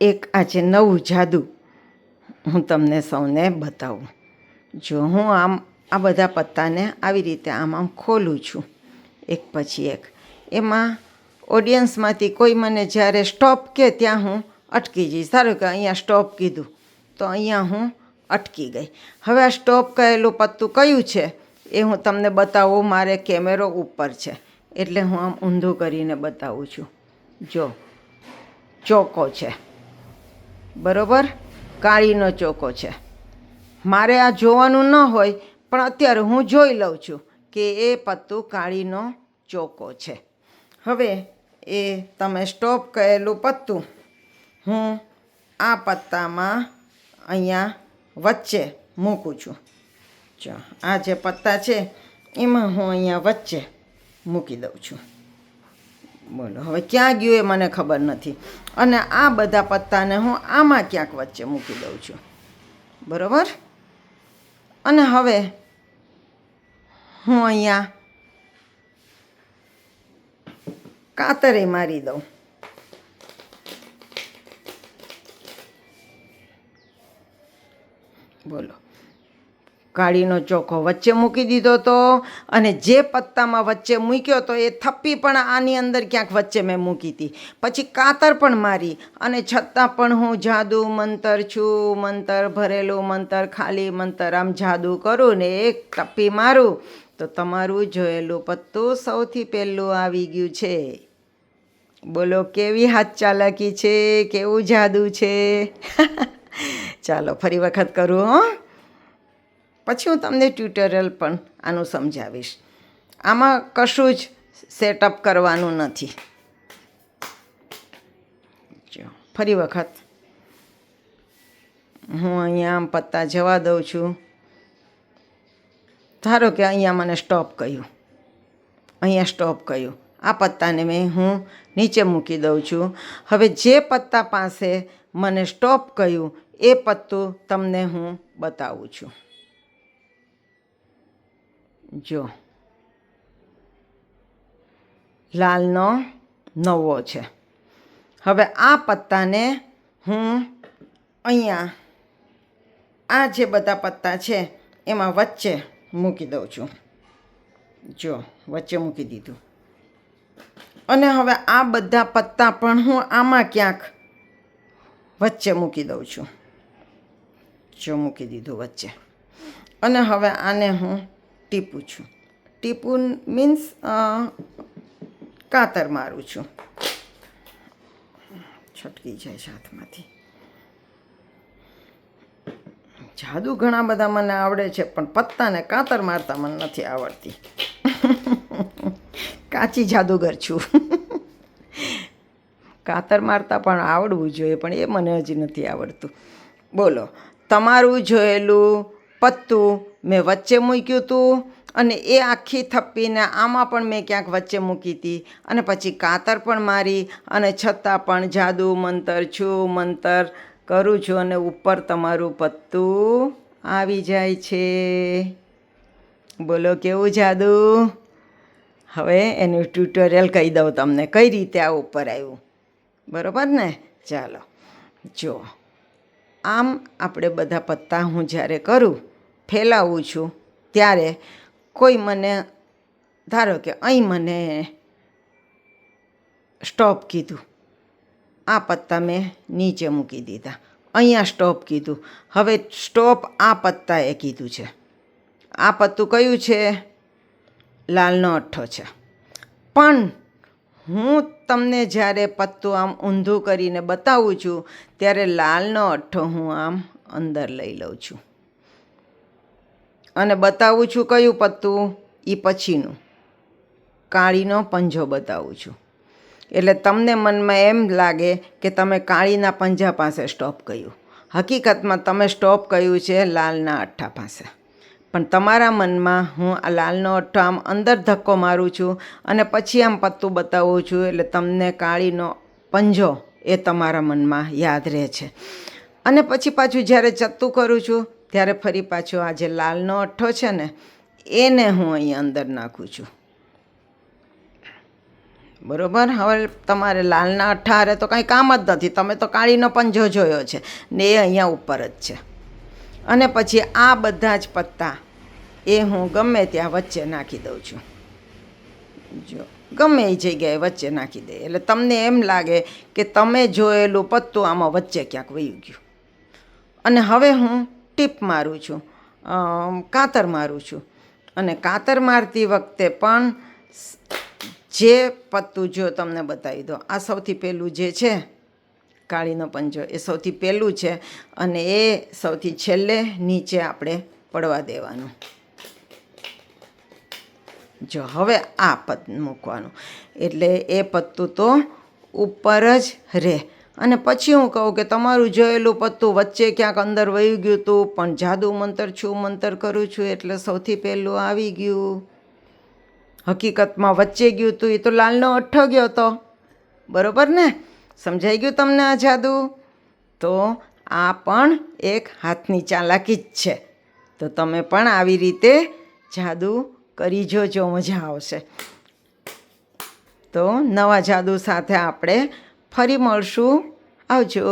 એક આજે નવું જાદુ હું તમને સૌને બતાવું. જો હું આમ, આ બધા પત્તાને આવી રીતે આમ આમ ખોલું છું, એક પછી એક. એમાં ઓડિયન્સમાંથી કોઈ મને જ્યારે સ્ટોપ કે ત્યાં હું અટકી જઈશ. ધારો કે અહીંયા સ્ટોપ કીધું, તો અહીંયા હું અટકી ગઈ. હવે આ સ્ટોપ કહેલું પત્તું કયું છે એ હું તમને બતાવું. મારે કેમેરો ઉપર છે, એટલે હું આમ ઊંધું કરીને બતાવું છું. જો, ચોકો છે. બરોબર? કાળીનો ચોકો છે. મારે આ જોવાનું ન હોય, પણ અત્યારે હું જોઈ લઉં છું કે એ પત્તું કાળીનો ચોકો છે. હવે એ તમે સ્ટોપ કહેલું પત્તું હું આ પત્તામાં અહીંયા વચ્ચે મૂકું છું. જો, આ જે પત્તા છે, એમાં હું અહીંયા વચ્ચે મૂકી દઉં છું. બોલો, હવે ક્યાં ગયું એ મને ખબર નથી. અને આ બધા પત્તાને હું આમાં ક્યાંક વચ્ચે મૂકી દઉં છું. બરાબર? અને હવે હું અહીંયા કાતરે મારી દઉં. કાળીનો ચોખો વચ્ચે મૂકી દીધો તો અને જે પત્તામાં વચ્ચે મૂક્યો તો એ થપ્પી પણ આની અંદર ક્યાંક વચ્ચે મેં મૂકી હતી. પછી કાતર પણ મારી અને છતાં પણ હું જાદુ મંતર છું, મંતર ભરેલું, મંતર ખાલી, મંતર આમ જાદુ કરું ને એક થપ્પી મારું. તો તમારું જોયેલું પત્તું સૌથી પહેલું આવી ગયું છે. બોલો, કેવી હાથ ચાલાકી છે? કેવું જાદુ છે? ચાલો, ફરી વખત કરું, હો. પછી હું તમને ટ્યુટોરિયલ પણ આનું સમજાવીશ. આમાં કશું જ સેટઅપ કરવાનું નથી. ફરી વખત. હું અહીંયા આમ પત્તા જવા દઉં છું. ધારો કે અહીંયા મને સ્ટોપ કહ્યું અહીંયા સ્ટોપ કહ્યું આ પત્તાને મેં હું નીચે મૂકી દઉં છું. હવે જે પત્તા પાસે મને સ્ટોપ કહ્યું એ પત્તું તમને હું બતાવું છું. જો લાલનો નવો છે હવે આ પત્તાને હું અહીંયા આ જે બધા પત્તા છે એમાં વચ્ચે મૂકી દઉં છું જો વચ્ચે મૂકી દીધું અને હવે આ બધા પત્તા પણ હું આમાં ક્યાંક વચ્ચે મૂકી દઉં છું જો મૂકી દીધું વચ્ચે અને હવે આને હું ટીપું છું. ટીપું મીન્સ કાતર મારું છું. છટકી જાય છે હાથમાંથી. જાદુ ઘણા બધા મને આવડે છે, પણ પત્તાને કાતર મારતા મને નથી આવડતી. કાચી જાદુગર છું. કાતર મારતા પણ આવડવું જોઈએ, પણ એ મને હજી નથી આવડતું. બોલો, તમારું જોયેલું પત્તું મેં વચ્ચે મૂક્યું હતું અને એ આખી થપ્પીને આમાં પણ મેં ક્યાંક વચ્ચે મૂકી હતી અને પછી કાતર પણ મારી અને છતાં પણ જાદુ મંતર છું, મંતર કરું છું અને ઉપર તમારું પત્તું આવી જાય છે. બોલો, કેવું જાદુ? હવે એનું ટ્યુટોરિયલ કહી દઉં તમને. કઈ રીતે આ ઉપર આવ્યું? બરાબર ને? ચાલો જો આમ આપણે બધા પત્તા હું જ્યારે કરું, ફેલાવું છું, ત્યારે કોઈ મને, ધારો કે અહીં મને સ્ટોપ કીધું. આ પત્તા મેં નીચે મૂકી દીધા. અહીંયા સ્ટોપ કીધું. હવે સ્ટોપ આ પત્તાએ કીધું છે. આ પત્તું કયું છે? લાલનો અઠ્ઠો છે. પણ હું તમને જ્યારે પત્તું આમ ઊંધું કરીને બતાવું છું, ત્યારે લાલનો અઠ્ઠો હું આમ અંદર લઈ લઉં છું. અને બતાવું છું કયું પત્તું? એ પછીનું. કાળીનો પંજો બતાવું છું. એટલે તમને મનમાં એમ લાગે કે તમે કાળીના પંજા પાસે સ્ટોપ કહ્યું હકીકતમાં તમે સ્ટોપ કહ્યું છે લાલના અઠ્ઠા પાસે. પણ તમારા મનમાં હું આ લાલનો અઠ્ઠો આમ અંદર ધક્કો મારું છું અને પછી આમ પત્તું બતાવું છું એટલે તમને કાળીનો પંજો એ તમારા મનમાં યાદ રહે છે. અને પછી પાછું જ્યારે ચત્તું કરું છું, ત્યારે ફરી પાછો આ જે લાલનો અઠ્ઠો છે ને, એને હું અહીં અંદર નાખું છું. બરોબર? હવે તમારે લાલના અઠારે તો કાંઈ કામ જ નથી. તમે તો કાળીનો પંજો જોયો છે ને એ અહીંયા ઉપર જ છે. અને પછી આ બધા જ પત્તા એ હું ગમે ત્યાં વચ્ચે નાખી દઉં છું. જો, ગમે એ જગ્યાએ વચ્ચે નાખી દે. એટલે તમને એમ લાગે કે તમે જોયેલું પત્તું આમાં વચ્ચે ક્યાંક વયું ગયું. અને હવે હું ટીપ મારું છું. કાતર મારું છું. અને કાતર મારતી વખતે પણ જે પત્તું જો તમને બતાવી દો આ સૌથી પહેલું જે છે કાળીનો પંજો એ સૌથી પહેલું છે અને એ સૌથી છેલ્લે નીચે આપણે પડવા દેવાનું. જો હવે આ પદ મૂકવાનું. એટલે એ પત્તું તો ઉપર જ રહે અને પછી હું કહું કે તમારું જોયેલું પત્તું વચ્ચે ક્યાંક અંદર વહી ગયું હતું પણ જાદુ મંતર છું, મંતર કરું છું, એટલે સૌથી પહેલું આવી ગયું. હકીકતમાં વચ્ચે ગયું હતું એ તો લાલનો અઠ્ઠો ગયો હતો બરોબર ને? સમજાઈ ગયું તમને આ જાદુ? તો આ પણ એક હાથની ચાલાકી જ છે. તો તમે પણ આવી રીતે જાદુ કરી જોજો, મજા આવશે. તો નવા જાદુ સાથે આપણે ફરી મળશું. આવજો.